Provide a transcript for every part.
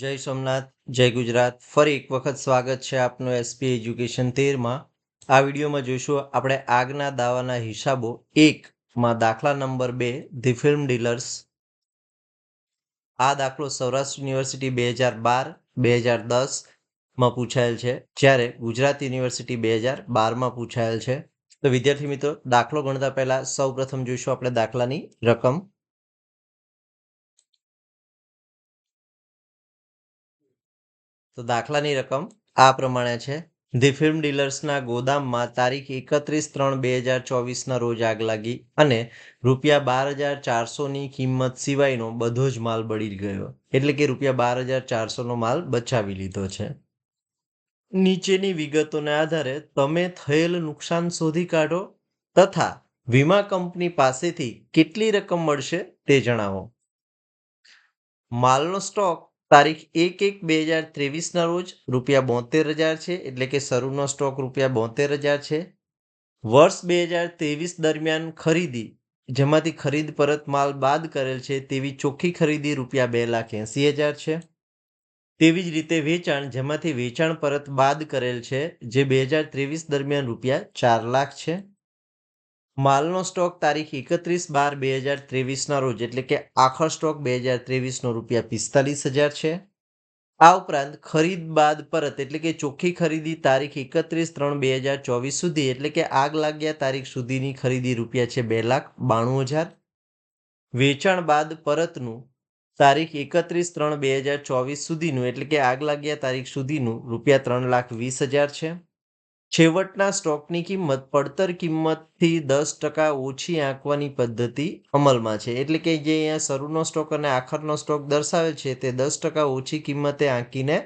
જય સોમનાથ, જય ગુજરાત. ફરી એક વખત સ્વાગત છે આપનું એસપી એજ્યુકેશન તેરમાં. આ વિડીયોમાં જોઈશું આપણે આગના દાવાના હિસાબો. એકમાં દાખલા નંબર બે, ધી ફિલ્મ ડીલર્સ. આ દાખલો સૌરાષ્ટ્ર યુનિવર્સિટી બે હજાર બાર, બે હજાર દસમાં પૂછાયેલ છે. જ્યારે ગુજરાત યુનિવર્સિટી બે હજાર બારમાં પૂછાયેલ છે. તો વિદ્યાર્થી મિત્રો, દાખલો ગણતા પહેલાં સૌ પ્રથમ જોઈશું આપણે દાખલાની રકમ. તો દાખલાની રકમ આ પ્રમાણે છે. ધી ફિલ્મ ડીલર્સના ગોદામમાં તારીખ એકત્રીસ ત્રણ બે હજાર ચોવીસના રોજ આગ લાગી અને રૂપિયા બાર હજાર ચારસોની કિંમત સિવાયનો બધો જ માલ બળી ગયો. એટલે કે રૂપિયા બાર હજાર ચારસોનો માલ બચાવી લીધો છે. નીચેની વિગતોને આધારે તમે થયેલ નુકસાન શોધી કાઢો તથા વીમા કંપની પાસેથી કેટલી રકમ મળશે તે જણાવો. માલનો સ્ટોક તારીખ એક એક બે હજાર ત્રેવીસના રોજ રૂપિયા બોતેર હજાર છે, એટલે કે શરૂનો સ્ટોક રૂપિયા બોતેર હજાર છે. વર્ષ બે હજાર ત્રેવીસ દરમિયાન ખરીદી, જેમાંથી ખરીદ પરત માલ બાદ કરેલ છે, તેવી ચોખ્ખી ખરીદી રૂપિયા બે લાખ એંસી હજાર છે. તેવી જ રીતે વેચાણ, જેમાંથી વેચાણ પરત બાદ કરેલ છે, જે બે હજાર ત્રેવીસ દરમિયાન રૂપિયા ચાર લાખ છે. માલનો સ્ટોક તારીખ એકત્રીસ બાર બે હજાર ત્રેવીસના રોજ, એટલે કે આખર સ્ટોક બે હજાર ત્રેવીસનો રૂપિયા પિસ્તાલીસ હજાર છે. આ ઉપરાંત ખરીદ બાદ પરત, એટલે કે ચોખ્ખી ખરીદી તારીખ એકત્રીસ ત્રણ બે હજાર ચોવીસ સુધી, એટલે કે આગ લાગ્યા તારીખ સુધીની ખરીદી રૂપિયા છે બે લાખ બાણું હજાર. વેચાણ બાદ પરતનું તારીખ એકત્રીસ ત્રણ બે હજાર ચોવીસ સુધીનું, એટલે કે આગ લાગ્યા તારીખ સુધીનું રૂપિયા ત્રણ લાખ વીસ હજાર છે. છેવટના સ્ટોકની કિંમત પડતર કિંમતથી દસ ટકા ઓછી આંકવાની પદ્ધતિ અમલમાં છે. એટલે કે જે અહીંયા શરૂનો સ્ટોક અને આખરનો સ્ટોક દર્શાવે છે તે દસ ટકા ઓછી કિંમતે આંકીને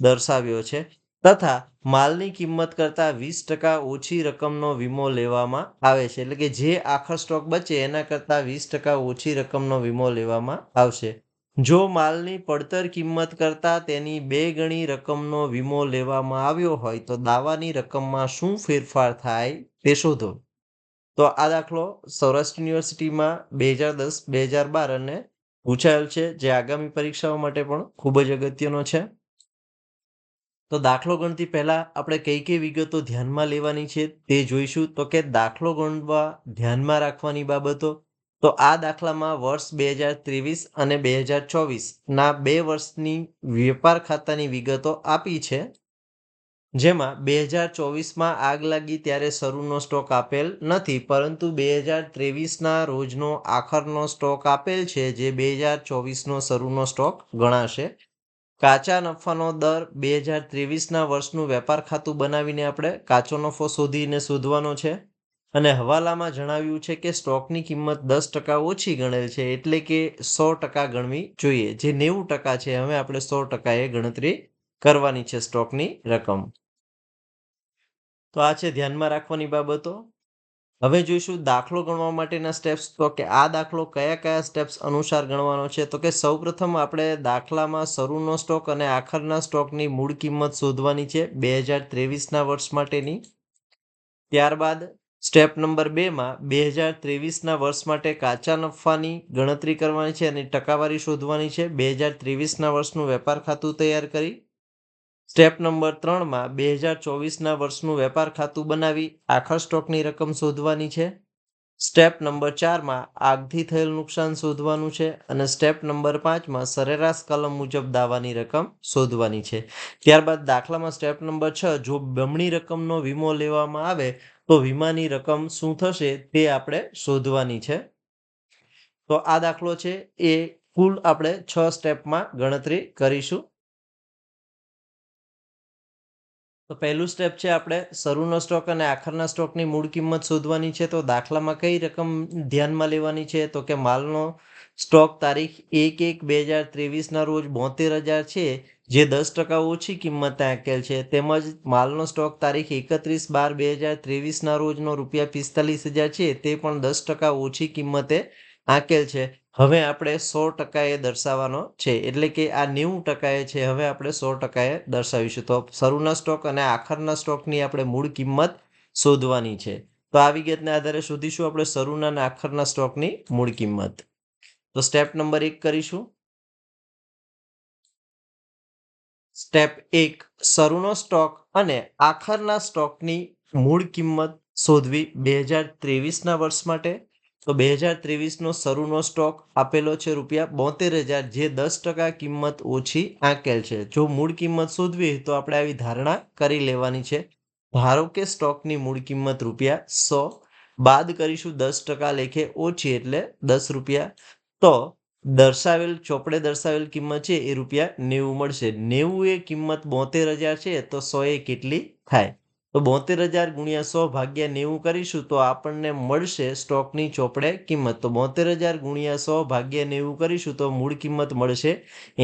દર્શાવ્યો છે. તથા માલની કિંમત કરતાં વીસ ટકા ઓછી રકમનો વીમો લેવામાં આવે છે. એટલે કે જે આખર સ્ટોક બચે એના કરતાં વીસ ટકા ઓછી રકમનો વીમો લેવામાં આવશે. જો માલની પડતર કિંમત કરતાં તેની બે ગણી રકમનો વીમો લેવામાં આવ્યો હોય તો દાવાની રકમમાં શું ફેરફાર થાય તે શોધો. તો આ દાખલો સૌરાષ્ટ્ર યુનિવર્સિટીમાં બે હજાર દસ, બે હજાર બાર અને પૂછાયેલ છે, જે આગામી પરીક્ષાઓ માટે પણ ખૂબ જ અગત્યનો છે. તો દાખલો ગણતી પહેલાં આપણે કઈ કઈ વિગતો ધ્યાનમાં લેવાની છે તે જોઈશું. તો કે દાખલો ગણવા ધ્યાનમાં રાખવાની બાબતો તો આ દાખલામાં વર્ષ બે હજાર ત્રેવીસ અને બે હજાર ચોવીસના બે વર્ષની વેપાર ખાતાની વિગતો આપી છે, જેમાં બે હજાર ચોવીસમાં આગ લાગી ત્યારે શરૂનો સ્ટોક આપેલ નથી, પરંતુ બે હજાર ત્રેવીસના રોજનો આખરનો સ્ટોક આપેલ છે, જે બે હજાર ચોવીસનો શરૂનો સ્ટોક ગણાશે. કાચા નફાનો દર બે હજાર ત્રેવીસના વર્ષનું વેપાર ખાતું બનાવીને આપણે કાચો નફો શોધીને શોધવાનો છે. અને હવાલામાં જણાવ્યું છે કે સ્ટોકની કિંમત દસ ટકા ઓછી ગણેલ છે એટલે કે સો ટકા ગણવી જોઈએ. જે નેવું ટકા છે, હવે આપણે સો ટકાએ ગણતરી કરવાની છે સ્ટોકની રકમ. તો આ છે ધ્યાનમાં રાખવાની બાબતો. હવે જોઈશું દાખલો ગણવા માટેના સ્ટેપ્સ તો કે આ દાખલો કયા કયા સ્ટેપ્સ અનુસાર ગણવાનો છે. તો કે સૌપ્રથમ આપણે દાખલામાં શરૂનો સ્ટોક અને આખરના સ્ટોકની મૂળ કિંમત શોધવાની છે બે હજાર ત્રેવીસના વર્ષ માટેની. ત્યારબાદ સ્ટેપ નંબર બેમાં બે હજાર ત્રેવીસના વર્ષ માટે કાચા નફાની ગણતરી કરવાની છે અને ટકાવારી શોધવાની છે. બે હજાર ત્રેવીસના વર્ષનું વેપાર ખાતું તૈયાર કરી. સ્ટેપ નંબર ત્રણમાં બે હજાર ચોવીસના વર્ષનું વેપાર ખાતું બનાવી આખા સ્ટોકની રકમ શોધવાની છે. સ્ટેપ નંબર ચારમાં આગથી થયેલ નુકસાન શોધવાનું છે અને સ્ટેપ નંબર પાંચમાં સરેરાશ કલમ મુજબ દાવાની રકમ શોધવાની છે. ત્યારબાદ દાખલામાં સ્ટેપ નંબર છ, જો બમણી રકમનો વીમો લેવામાં આવે તો વીમાની રકમ શું થશે તે આપણે શોધવાની છે. તો આ દાખલો છે એ કુલ આપણે છ સ્ટેપમાં ગણતરી કરીશું. તો પહેલું સ્ટેપ છે આપણે શરૂનો સ્ટોક અને આખરના સ્ટોકની મૂળ કિંમત શોધવાની છે. તો દાખલામાં કઈ રકમ ધ્યાનમાં લેવાની છે? તો કે માલનો સ્ટોક તારીખ એક એક બે હજાર ત્રેવીસના રોજ બોતેર હજાર છે, જે દસ ટકા ઓછી કિંમતે આંકેલ છે. તેમજ માલનો સ્ટોક તારીખ એકત્રીસ બાર બે હજાર ત્રેવીસના રોજનો રૂપિયા પિસ્તાલીસ હજાર છે, તે પણ દસ ટકા ઓછી કિંમતે આંકેલ છે. હવે આપણે સો ટકાએ દર્શાવવાનો છે. એટલે કે આ નેવું ટકાએ છે. હવે આપણે સો ટકાએ દર્શાવીશું. તો શરૂના સ્ટોક અને આખરના સ્ટોકની આપણે મૂળ કિંમત શોધવાની છે. તો આ વિગતને આધારે શોધીશું આપણે શરૂના અને આખરના સ્ટોકની મૂળ કિંમત. તો સ્ટેપ નંબર એક કરીશું. સ્ટેપ એક, શરૂનો સ્ટોક અને આખરના સ્ટોકની મૂળ કિંમત શોધવી બે હજાર ત્રેવીસના વર્ષ માટે. તો બે હજાર ત્રેવીસનો શરૂનો સ્ટોક આપેલો છે રૂપિયા બોતેર હજાર, જે દસ ટકા કિંમત ઓછી આંકેલ છે. જો મૂળ કિંમત શોધવી તો આપણે આવી ધારણા કરી લેવાની છે. ધારો કે સ્ટોકની મૂળ કિંમત રૂપિયા સો, બાદ કરીશું દસ ટકા લેખે ઓછી એટલે દસ રૂપિયા. તો દર્શાવેલ, ચોપડે દર્શાવેલ કિંમત છે એ રૂપિયા નેવું મળશે. નેવું એ કિંમત બોતેર હજાર છે તો સો એ કેટલી થાય? તો બોતેર હજાર ગુણ્યા સો ભાગ્યા નેવું કરીશું તો આપણને મળશે સ્ટોકની ચોપડે કિંમત. તો બોતેર હજાર ગુણ્યા સો ભાગ્યા નેવું કરીશું તો મૂળ કિંમત મળશે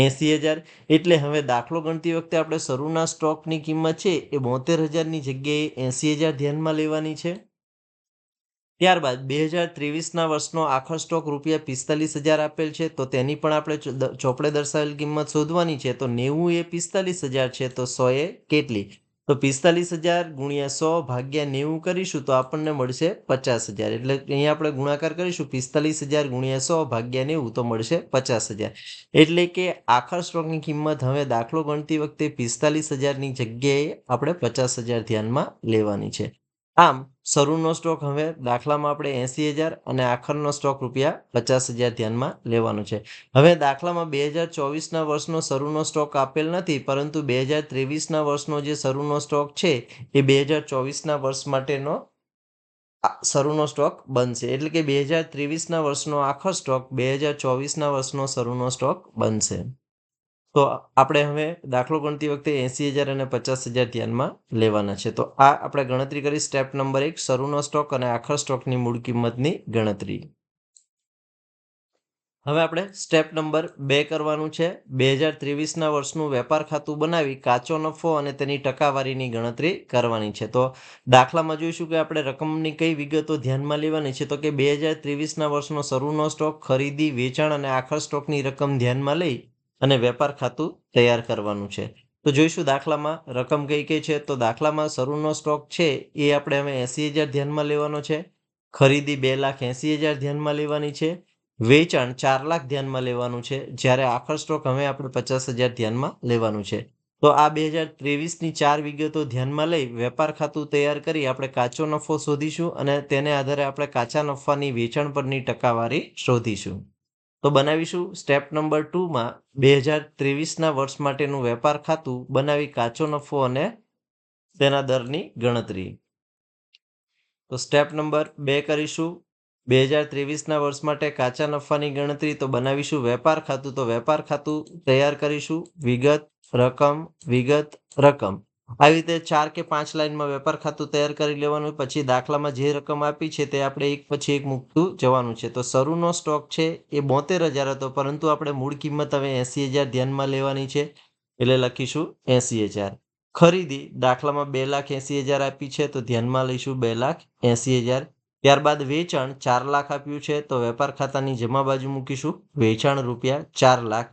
એંસી હજાર. એટલે હવે દાખલો ગણતી વખતે આપણે શરૂના સ્ટોકની કિંમત છે એ બોતેર હજારની જગ્યાએ એંસી હજાર ધ્યાનમાં લેવાની છે. ત્યારબાદ બે હજાર ત્રેવીસના વર્ષનો આખો સ્ટોક રૂપિયા પિસ્તાલીસ હજાર આપેલ છે. તો તેની પણ આપણે ચોપડે દર્શાવેલ કિંમત શોધવાની છે. તો નેવું એ પિસ્તાલીસ હજાર છે. તો સો એ કેટલી? તો પિસ્તાલીસ હજાર ગુણ્યા સો ભાગ્યા નેવું કરીશું તો આપણને મળશે પચાસ હજાર. એટલે અહીંયા આપણે ગુણાકાર કરીશું, પિસ્તાલીસ હજાર ગુણ્યા સો ભાગ્યા નેવું તો મળશે પચાસ હજાર. એટલે કે આખર સ્ટોકની કિંમત હવે દાખલો ગણતી વખતે પિસ્તાલીસ હજારની જગ્યાએ આપણે પચાસ હજાર ધ્યાનમાં લેવાની છે. આમ, શરૂનો સ્ટોક હવે દાખલામાં આપણે એંસી હજાર અને આખરનો સ્ટોક રૂપિયા પચાસ હજાર ધ્યાનમાં લેવાનો છે. હવે દાખલામાં બે હજાર ચોવીસના વર્ષનો શરૂનો સ્ટોક આપેલ નથી, પરંતુ બે હજાર ત્રેવીસના વર્ષનો જે શરૂનો સ્ટોક છે, એ બે હજાર ચોવીસના વર્ષ માટેનો શરૂનો સ્ટોક બનશે. એટલે કે બે હજાર ત્રેવીસના વર્ષનો આખો સ્ટોક બે હજાર ચોવીસના વર્ષનો શરૂનો સ્ટોક બનશે. તો આપણે હવે દાખલો ગણતી વખતે એંસી હજાર અને પચાસ હજાર ધ્યાનમાં લેવાના છે. તો આ આપણે ગણતરી કરી. સ્ટેપ નંબર એક, શરૂનો સ્ટોક અને આખર સ્ટોકની મૂળ કિંમતની ગણતરી. હવે આપણે સ્ટેપ નંબર બે કરવાનું છે. બે હજાર ત્રેવીસના વર્ષનું વેપાર ખાતું બનાવી કાચો નફો અને તેની ટકાવારીની ગણતરી કરવાની છે. તો દાખલામાં જોઈશું કે આપણે રકમની કઈ વિગતો ધ્યાનમાં લેવાની છે. તો કે બે હજાર ત્રેવીસના વર્ષનો શરૂનો સ્ટોક, ખરીદી, વેચાણ અને આખર સ્ટોકની રકમ ધ્યાનમાં લઈ અને વેપાર ખાતું તૈયાર કરવાનું છે. તો જોઈશું દાખલામાં રકમ કઈ કઈ છે? તો દાખલામાં શરૂનો સ્ટોક છે એ આપણે હવે એંસી હજાર ધ્યાનમાં લેવાનો છે. ખરીદી બે લાખ એંસી હજાર ધ્યાનમાં લેવાની છે. વેચાણ ચાર લાખ ધ્યાનમાં લેવાનું છે. જ્યારે આખર સ્ટોક હવે આપણે પચાસ હજાર ધ્યાનમાં લેવાનું છે. તો આ બે હજાર ત્રેવીસની ચાર વિગતો ધ્યાનમાં લઈ વેપાર ખાતું તૈયાર કરી આપણે કાચો નફો શોધીશું અને તેને આધારે આપણે કાચા નફાની વેચાણ પરની ટકાવારી શોધીશું. તો બનાવીશું. સ્ટેપ નંબર ટુમાં બે હજાર ત્રેવીસના વર્ષ માટેનું વેપાર ખાતું બનાવી કાચો નફો અને તેના દરની ગણતરી. તો સ્ટેપ નંબર બે કરીશું. બે હજાર ત્રેવીસના વર્ષ માટે કાચા નફાની ગણતરી તો બનાવીશું વેપાર ખાતું. તો વેપાર ખાતું તૈયાર કરીશું. વિગત, રકમ વિગત, રકમ. આવી રીતે ચાર કે પાંચ લાઈનમાં વેપાર ખાતું તૈયાર કરી લેવાનું પછી દાખલામાં જે રકમ આપી છે તે આપણે એક પછી એક મૂકતું જવાનું છે. તો શરૂનો સ્ટોક છે એ બોતેર હજાર હતો, પરંતુ આપણે મૂળ કિંમત હવે એંસી હજાર ધ્યાનમાં લેવાની છે, એટલે લખીશું એંસી હજાર. ખરીદી, દાખલામાં બે લાખ એંસી હજાર આપી છે, તો ધ્યાનમાં લઈશું બે લાખ એંસી હજાર. ત્યારબાદ વેચાણ ચાર લાખ આપ્યું છે, તો વેપાર ખાતાની જમા બાજુ મૂકીશું વેચાણ રૂપિયા ચાર લાખ.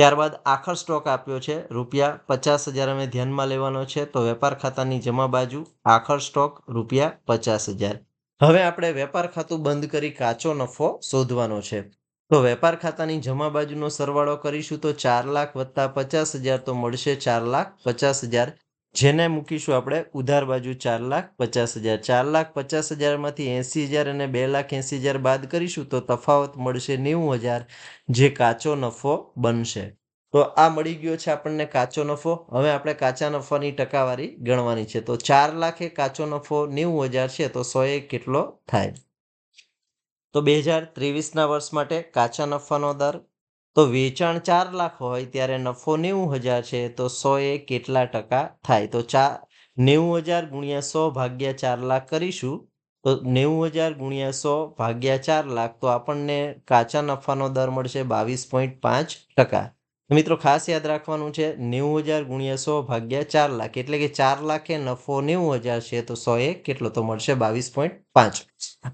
ત્યારબાદ આખર સ્ટોક આપ્યો છે. રૂપિયા પચાસ હજાર અમે ધ્યાનમાં લેવાનો છે. તો વેપાર ખાતાની જમા બાજુ આખર સ્ટોક રૂપિયા પચાસ હજાર. હવે આપણે વેપાર ખાતું બંધ કરી કાચો નફો શોધવાનો છે. તો વેપાર ખાતાની જમા બાજુનો સરવાળો કરીશું તો ચાર લાખ વત્તા પચાસ હજાર તો મળશે ચાર લાખ પચાસ હજાર. જેને મૂકીશું આપણે ઉધાર બાજુ ચાર લાખ પચાસ હજાર. ચાર લાખ પચાસ હજારમાંથી એંસી હજાર અને બે લાખ એંસી હજાર બાદ કરીશું તો તફાવત મળશે નેવું હજાર, જે કાચો નફો બનશે. તો આ મળી ગયો છે આપણને કાચો નફો. હવે આપણે કાચા નફાની ટકાવારી ગણવાની છે. તો ચાર લાખે કાચો નફો નેવું હજાર છે તો સો એક કેટલો થાય? તો બે હજાર ત્રેવીસના વર્ષ માટે કાચા નફાનો દર તો વેચાણ ચાર લાખ હોય ત્યારે નફો નેવું હજાર છે, તો સો એ કેટલા ટકા થાય? તો ચાર નેવું હજાર ગુણ્યા સો ભાગ્યા ચાર લાખ કરીશું. તો નેવું હજાર ગુણ્યા સો ભાગ્યા ચાર લાખ, તો આપણને કાચા નફાનો દર મળશે બાવીસ પોઈન્ટ પાંચ ટકા. મિત્રો ખાસ યાદ રાખવાનું છે, નેવું હજાર ગુણ્યા સો ભાગ્યા ચાર લાખ, એટલે કે ચાર લાખે નફો નેવું હજાર છે, તો સો એ કેટલો? તો મળશે બાવીસ પોઈન્ટ પાંચ.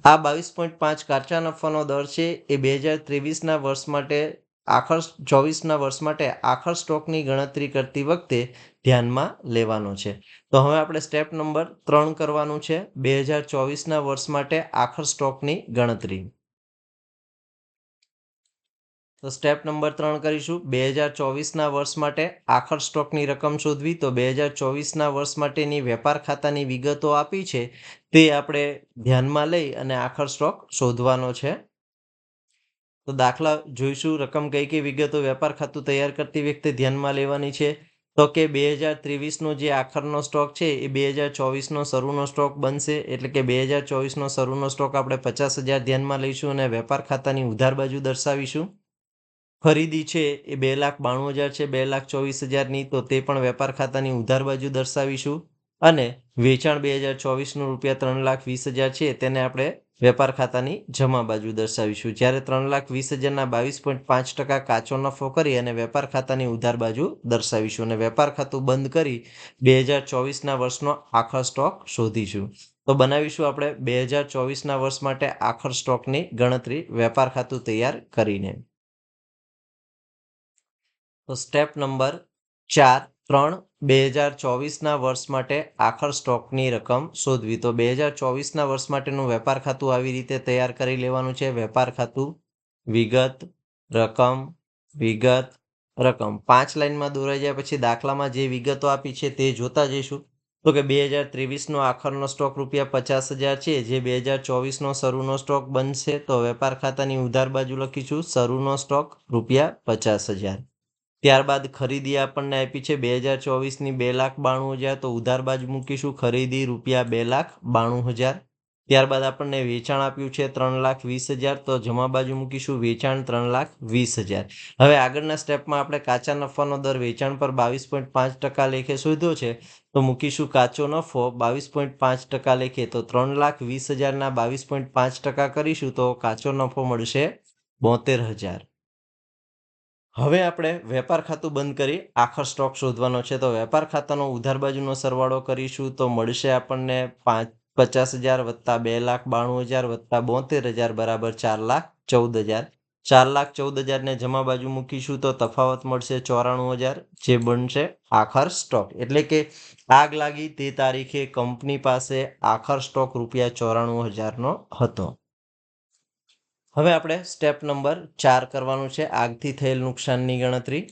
આ બાવીસ પોઈન્ટ પાંચ કાચા નફાનો દર છે, એ બે હજાર ત્રેવીસના વર્ષ માટે આખર ચોવીસના વર્ષ માટે આખર સ્ટોકની ગણતરી કરતી વખતે ધ્યાનમાં લેવાનો છે. તો હવે આપણે સ્ટેપ નંબર ત્રણ કરવાનું છે. બે હજાર ચોવીસના વર્ષ માટે આખર સ્ટોકની ગણતરી. તો સ્ટેપ નંબર ત્રણ કરીશું. બે હજાર ચોવીસના વર્ષ માટે આખર સ્ટોકની રકમ શોધવી. તો બે હજાર ચોવીસના વર્ષ માટેની વેપાર ખાતાની વિગતો આપી છે. તે આપણે ધ્યાનમાં લઈ અને આખર સ્ટોક શોધવાનો છે. તો દાખલા જોઈશું. રકમ કઈ કઈ વિગતો વેપાર ખાતું તૈયાર કરતી વખતે ધ્યાનમાં લેવાની છે? તો કે બે હજાર ત્રેવીસનો જે આખરનો સ્ટોક છે, એ બે હજાર ચોવીસનો શરૂનો સ્ટોક બનશે. એટલે કે બે હજાર ચોવીસનો શરૂનો સ્ટોક આપણે પચાસ હજાર ધ્યાનમાં લઈશું અને વેપાર ખાતાની ઉધાર બાજુ દર્શાવીશું. ખરીદી છે, એ બે લાખ બાણું હજાર છે, બે લાખ ચોવીસ હજારની. તો તે પણ વેપાર ખાતાની ઉધાર બાજુ દર્શાવીશું. અને વેચાણ બે હજાર ચોવીસનું રૂપિયા ત્રણ લાખ વીસ હજાર છે. તેને આપણે વેપાર ખાતાની જમા બાજુ દર્શાવીશું. જ્યારે ત્રણ લાખ વીસ હજારના બાવીસ પોઈન્ટ પાંચ ટકા કાચો નફો કરી અને વેપાર ખાતાની ઉધાર બાજુ દર્શાવીશું અને વેપાર ખાતું બંધ કરી બે હજાર ચોવીસના વર્ષનો આખર સ્ટોક શોધીશું. તો બનાવીશું આપણે બે હજાર ચોવીસના વર્ષ માટે આખર સ્ટોકની ગણતરી, વેપાર ખાતું તૈયાર કરીને. તો સ્ટેપ નંબર ચાર ત્રણ બે હજાર ચોવીસના વર્ષ માટે આખર સ્ટોકની રકમ શોધવી. તો બે હજાર ચોવીસના વર્ષ માટેનું વેપાર ખાતું આવી રીતે તૈયાર કરી લેવાનું છે. વેપાર ખાતું, વિગત, રકમ વિગત, રકમ. પાંચ લાઇનમાં દોરાઈ જાય પછી દાખલામાં જે વિગતો આપી છે તે જોતા જઈશું. તો કે બે હજાર ત્રેવીસનો આખરનો સ્ટોક રૂપિયા પચાસ હજાર છે. જે બે હજાર ચોવીસનો શરૂનો સ્ટોક બનશે તો વેપાર ખાતાની ઉધાર બાજુ લખીશું. શરૂનો સ્ટોક રૂપિયા પચાસ હજાર. ત્યારબાદ ખરીદી આપણને આપી છે બે હજાર ચોવીસની બે લાખ બાણું હજાર. તો ઉધાર બાજુ મૂકીશું, ખરીદી રૂપિયા બે લાખ બાણું હજાર. ત્યારબાદ આપણને વેચાણ આપ્યું છે ત્રણ લાખ વીસ હજાર. તો જમા બાજુ મૂકીશું, વેચાણ ત્રણ લાખ વીસ હજાર. હવે આગળના સ્ટેપમાં આપણે કાચા નફાનો દર વેચાણ પર બાવીસ પોઈન્ટ પાંચ ટકા લેખે શોધ્યો છે. તો મૂકીશું કાચો નફો બાવીસ પોઈન્ટ પાંચ ટકા લેખે. તો ત્રણ લાખ વીસ હજારના બાવીસ પોઈન્ટ પાંચ ટકા કરીશું તો કાચો નફો મળશે બોતેર હજાર. હવે આપણે વેપાર ખાતું બંધ કરી આખર સ્ટોક શોધવાનો છે. તો વેપાર ખાતાનો ઉધાર બાજુનો સરવાળો કરીશું તો મળશે આપણને પાંચ, પચાસ હજાર વત્તા બે લાખ બાણું હજાર વત્તા બોતેર હજાર બરાબર ચાર લાખ ચૌદ હજાર. ચાર લાખ ચૌદ હજારને જમા બાજુ મૂકીશું તો તફાવત મળશે ચોરાણું હજાર જે બનશે આખર સ્ટોક એટલે કે આગ લાગી તે તારીખે કંપની પાસે આખર સ્ટોક રૂપિયા ચોરાણું હજારનો હતો. હવે આપણે સ્ટેપ નંબર ચાર કરવાનું છે, આગથી થયેલ નુકસાનની ગણતરી.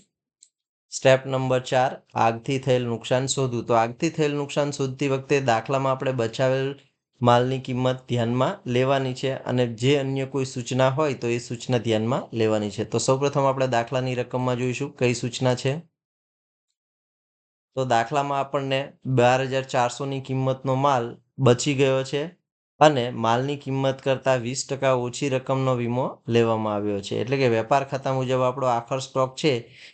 સ્ટેપ નંબર ચાર, આગથી થયેલ નુકસાન શોધવું. તો આગથી થયેલ નુકસાન શોધતી વખતે દાખલામાં આપણે બચાવેલ માલની કિંમત ધ્યાનમાં લેવાની છે અને જે અન્ય કોઈ સૂચના હોય તો એ સૂચના ધ્યાનમાં લેવાની છે. તો સૌપ્રથમ આપણે દાખલાની રકમમાં જોઈશું, કઈ સૂચના છે? તો દાખલામાં આપણને બાર હજાર ચારસોની કિંમતનો માલ બચી ગયો છે. અને માલની કિંમત કરતાં વીસ ટકા ઓછી રકમનો વીમો લેવામાં આવ્યો છે. એટલે કે વેપાર ખાતા મુજબ આપણો આખર સ્ટોક છે,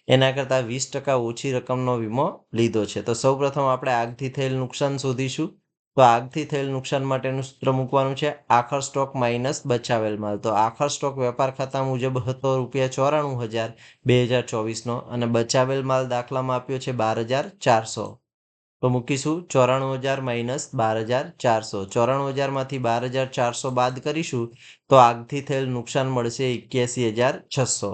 એના કરતાં વીસ ટકા ઓછી રકમનો વીમો લીધો છે. તો સૌપ્રથમ આપણે આગથી થયેલ નુકસાન શોધીશું. તો આગથી થયેલ નુકસાન માટેનું સૂત્ર મૂકવાનું છે, આખર સ્ટોક માઇનસ બચાવેલ માલ. તો આખર સ્ટોક વેપાર ખાતા મુજબ હતો રૂપિયા ચોરાણું હજાર, બે હજાર ચોવીસનો, અને બચાવેલ માલ દાખલામાં આપ્યો છે બાર હજાર ચારસો. તો મૂકીશું ચોરાણું હજાર માઇનસ બાર હજાર ચારસો. ચોરાણું હજારમાંથી બાર હજાર ચારસો બાદ કરીશું તો આગથી થયેલ નુકસાન મળશે એક્યાસી હજાર છસો.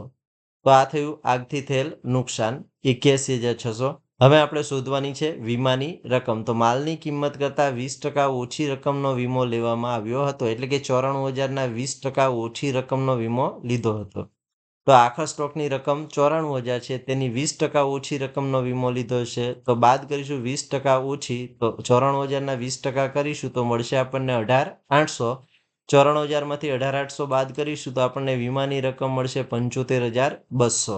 તો આ થયું આગથી થયેલ નુકસાન એક્યાસી હજાર છસો. હવે આપણે શોધવાની છે વીમાની રકમ. તો માલની કિંમત કરતાં વીસ ટકા ઓછી રકમનો વીમો લેવામાં આવ્યો હતો. એટલે કે ચોરાણું હજારના વીસ ટકા ઓછી રકમનો વીમો લીધો હતો. તો આખા સ્ટોકની રકમ ચોરાણું હજાર છે, તેની વીસ ટકા ઓછી રકમનો વીમો લીધો છે. તો બાદ કરીશું વીસ ટકા ઓછી, તો ચોરાણું હજારના વીસ ટકા કરીશું તો મળશે આપણને અઢાર આઠસો. ચોરાણું હજારમાંથી અઢાર આઠસો બાદ કરીશું તો આપણને વીમાની રકમ મળશે પંચોતેર હજાર બસો.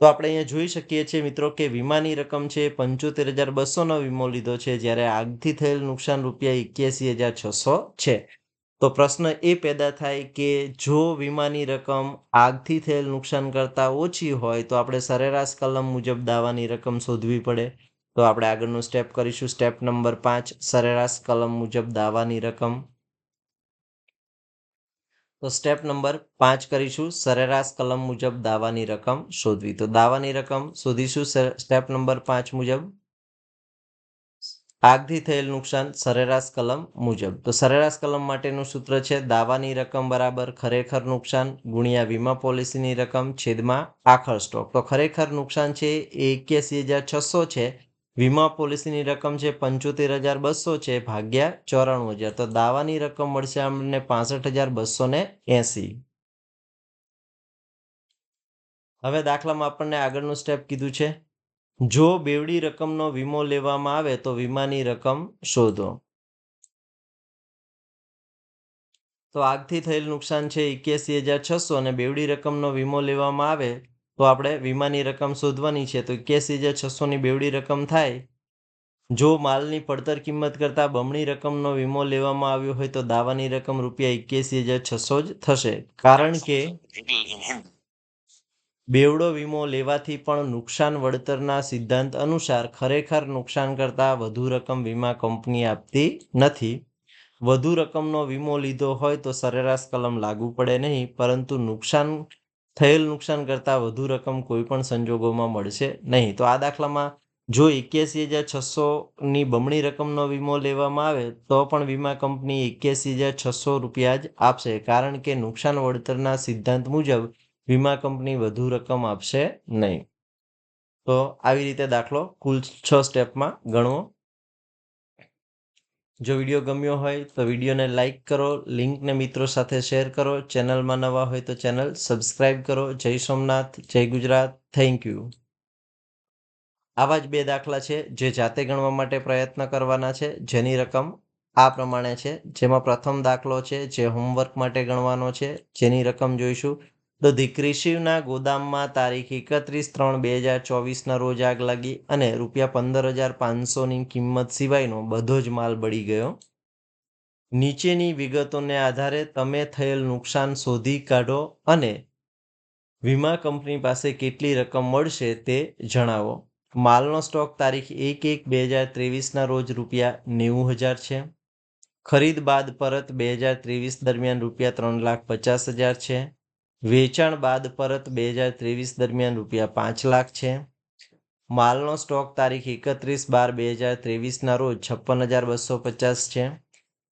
તો આપણે અહીંયા જોઈ શકીએ છીએ મિત્રો કે વીમાની રકમ છે પંચોતેર હજાર બસોનો વીમો લીધો છે, જ્યારે આગથી થયેલ નુકસાન રૂપિયા એક્યાસી હજાર છસો છે. તો પ્રશ્ન એ પેદા થાય કે જો વીમાની રકમ આગથી થયેલ નુકસાન કરતાં ઓછી હોય, તો આપણે સરેરાશ કલમ મુજબ દાવાની રકમ શોધવી પડે. તો આપણે આગળનું સ્ટેપ કરીશું. સ્ટેપ નંબર પાંચ, સરેરાશ કલમ મુજબ દાવાની રકમ. તો સ્ટેપ નંબર પાંચ કરીશું. સરેરાશ કલમ મુજબ દાવાની રકમ શોધવી. તો દાવાની રકમ શોધીશું. સ્ટેપ નંબર પાંચ મુજબ. આગથી થયેલ નુકસાન સરેરાશ કલમ મુજબ. તો સરેરાશ કલમ માટેનું સૂત્ર છે, દાવાની રકમ બરાબર ખરેખર નુકસાન ગુણ્યા વીમા પોલિસીની રકમ છેદમાં આખર સ્ટોક. તો ખરેખર નુકસાન છે એ એક્યાસી હજાર છસો છે, વીમા પોલિસીની રકમ છે પંચોતેર હજાર બસો છે, ભાગ્યા ચોરાણું હજાર. તો દાવાની રકમ મળશે અમને પાસઠ હજાર બસો ને એંસી. હવે દાખલામાં આપણને આગળનું સ્ટેપ કીધું છે. જો બેવડી રકમનો વીમો લેવામાં આવે તો વીમાની રકમ શોધો. તો આગથી થયેલ નુકસાન છે એક્યાસી હજાર છસો અને બેવડી રકમનો વીમો લેવામાં આવે તો આપણે વીમાની રકમ શોધવાની છે તો એક્યાસી હજાર છસોની બેવડી રકમ થાય. જો માલની પડતર કિંમત કરતાં બમણી રકમનો વીમો લેવામાં આવ્યો હોય તો દાવાની રકમ રૂપિયા એક્યાસી હજાર છસો જ થશે. કારણ કે બેવડો વીમો લેવાથી પણ નુકસાન વળતરના સિદ્ધાંત અનુસાર ખરેખર નુકસાન કરતાં વધુ રકમ વીમા કંપની આપતી નથી. વધુ રકમનો વીમો લીધો હોય તો સરેરાશ કલમ લાગુ પડે નહીં, પરંતુ નુકસાન, થયેલ નુકસાન કરતાં વધુ રકમ કોઈ પણ સંજોગોમાં મળશે નહીં. તો આ દાખલામાં જો એક્યાસી હજાર છસોની બમણી રકમનો વીમો લેવામાં આવે, તો પણ વીમા કંપની એક્યાસી હજાર છસો રૂપિયા જ આપશે, કારણ કે નુકસાન વળતરના સિદ્ધાંત મુજબ વીમા કંપની વધુ રકમ આપશે નહીં. તો આવી રીતે દાખલો કુલ છ સ્ટેપમાં ગણવો. જો વીડિયો ગમ્યો હોય તો વિડીયોને લાઇક કરો, લિંકને મિત્રો સાથે શેર કરો, ચેનલમાં નવા હોય તો ચેનલ સબસ્ક્રાઇબ કરો. જય સોમનાથ, જય ગુજરાત, થેન્ક યુ. આવા જ બે દાખલા છે જે જાતે ગણવા માટે પ્રયત્ન કરવાના છે, જેની રકમ આ પ્રમાણે છે. જેમાં પ્રથમ દાખલો છે જે હોમવર્ક માટે ગણવાનો છે, જેની રકમ જોઈશું. તો દીકરી શિવના ગોદામમાં તારીખ એકત્રીસ ત્રણ બે હજાર ચોવીસના રોજ આગ લાગી અને રૂપિયા પંદર હજાર પાંચસોની કિંમત સિવાયનો બધો જ માલ બળી ગયો. નીચેની વિગતોને આધારે તમે થયેલ નુકસાન શોધી કાઢો અને વીમા કંપની પાસે કેટલી રકમ મળશે તે જણાવો. માલનો સ્ટોક તારીખ એક એક બે હજાર ત્રેવીસના રોજ રૂપિયા નેવું હજાર છે. ખરીદ બાદ પરત બે હજાર ત્રેવીસ દરમિયાન રૂપિયા ત્રણ લાખ પચાસ હજાર છે. વેચાણ બાદ પરત બે હજાર ત્રેવીસ દરમિયાન રૂપિયા પાંચ લાખ છે. માલનો સ્ટોક તારીખ એકત્રીસ બાર બે હજાર ત્રેવીસના રોજ છપ્પન હજાર બસો પચાસ છે.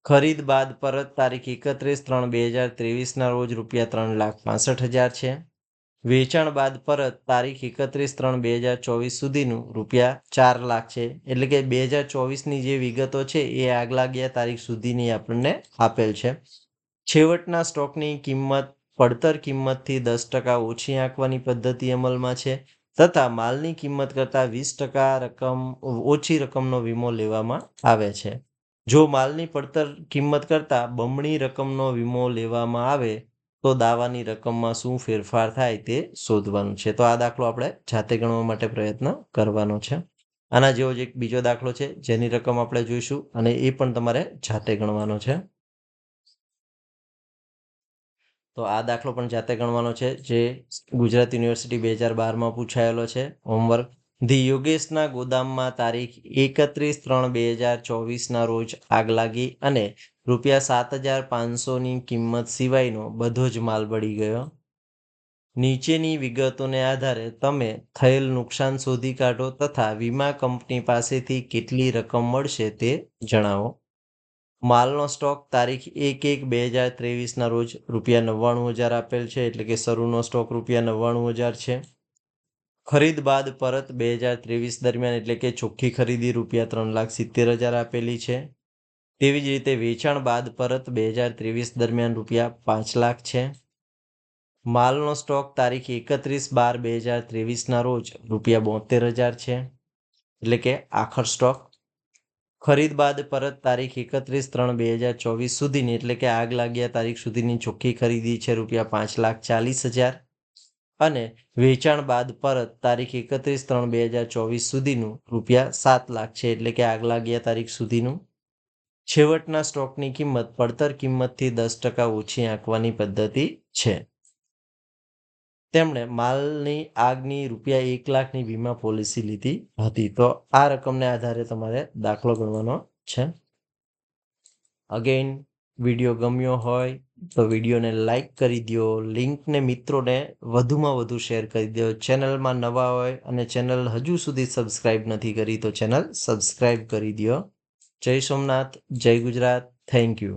ખરીદ બાદ પરત તારીખ એકત્રીસ ત્રણ બે હજાર ત્રેવીસના રોજ રૂપિયા ત્રણ લાખ પાસઠ હજાર છે. વેચાણ બાદ પરત તારીખ એકત્રીસ ત્રણ બે હજાર ચોવીસ સુધીનું રૂપિયા ચાર લાખ છે. એટલે કે બે હજાર ચોવીસની જે વિગતો છે એ આગલા ગયા તારીખ સુધીની આપણને આપેલ છે. છેવટના સ્ટોકની કિંમત પડતર કિંમતથી દસ ટકા ઓછી આંકવાની પદ્ધતિ અમલમાં છે તથા માલની કિંમત કરતાં વીસ ટકા રકમ, ઓછી રકમનો વીમો લેવામાં આવે છે. જો માલની પડતર કિંમત કરતાં બમણી રકમનો વીમો લેવામાં આવે, તો દાવાની રકમમાં શું ફેરફાર થાય તે શોધવાનું છે. તો આ દાખલો આપણે જાતે ગણવા માટે પ્રયત્ન કરવાનો છે. આના જેવો જ એક બીજો દાખલો છે, જેની રકમ આપણે જોઈશું અને એ પણ તમારે જાતે ગણવાનો છે. તો આ દાખલો પણ જાતે ગણવાનો છે, જે ગુજરાત યુનિવર્સિટી બે હજાર બારમાં પૂછાયેલો છે. હોમવર્ક ધી યોગેશના ગોદામમાં તારીખ એકત્રીસ ત્રણ બે હજાર ચોવીસના રોજ આગ લાગી અને રૂપિયા સાત હજાર પાંચસોની કિંમત સિવાયનો બધો જ માલ બળી ગયો. નીચેની વિગતોને આધારે તમે થયેલ નુકસાન શોધી કાઢો તથા વીમા કંપની પાસેથી કેટલી રકમ મળશે તે જણાવો. માલનો સ્ટોક તારીખ એક એક બે હજાર ત્રેવીસના રોજ રૂપિયા નવ્વાણું હજાર આપેલ છે, એટલે કે શરૂનો સ્ટોક રૂપિયા નવ્વાણું હજાર છે. ખરીદ બાદ પરત બે હજાર ત્રેવીસ દરમિયાન એટલે કે ચોખ્ખી ખરીદી રૂપિયા ત્રણ લાખ સિત્તેર હજાર આપેલી છે. તેવી જ રીતે વેચાણ બાદ પરત બે હજાર ત્રેવીસ દરમિયાન રૂપિયા પાંચ લાખ છે. માલનો સ્ટોક તારીખ એકત્રીસ બાર બે હજાર ત્રેવીસના રોજ રૂપિયા બોતેર હજાર છે. એટલે કે આખર સ્ટોક ખરીદ બાદ પરત તારીખ એકત્રીસ ત્રણ બે હજાર ચોવીસ સુધીની, એટલે કે આગ લાગ્યા તારીખ સુધીની ચોખ્ખી ખરીદી છે રૂપિયા પાંચ લાખ ચાલીસ હજાર. અને વેચાણ બાદ પરત તારીખ એકત્રીસ ત્રણ બે હજાર ચોવીસ સુધીનું રૂપિયા સાત લાખ છે, એટલે કે આગ લાગ્યા તારીખ સુધીનું. છેવટના સ્ટોકની કિંમત, પડતર કિંમતથી દસ ટકા ઓછી આંકવાની પદ્ધતિ છે. તેમણે માલની આગની રૂપિયા એક લાખની વીમા પોલિસી લીધી હતી. તો આ રકમને આધારે તમારે દાખલો ગણવાનો છે. અગેન વીડિયો ગમ્યો હોય તો વિડીયોને લાઈક કરી દો લિંકને મિત્રોને વધુમાં વધુ શેર કરી દો ચેનલમાં નવા હોય અને ચેનલ હજુ સુધી સબસ્ક્રાઈબ નથી કરી તો ચેનલ સબસ્ક્રાઈબ કરી દો જય સોમનાથ, જય ગુજરાત. Thank you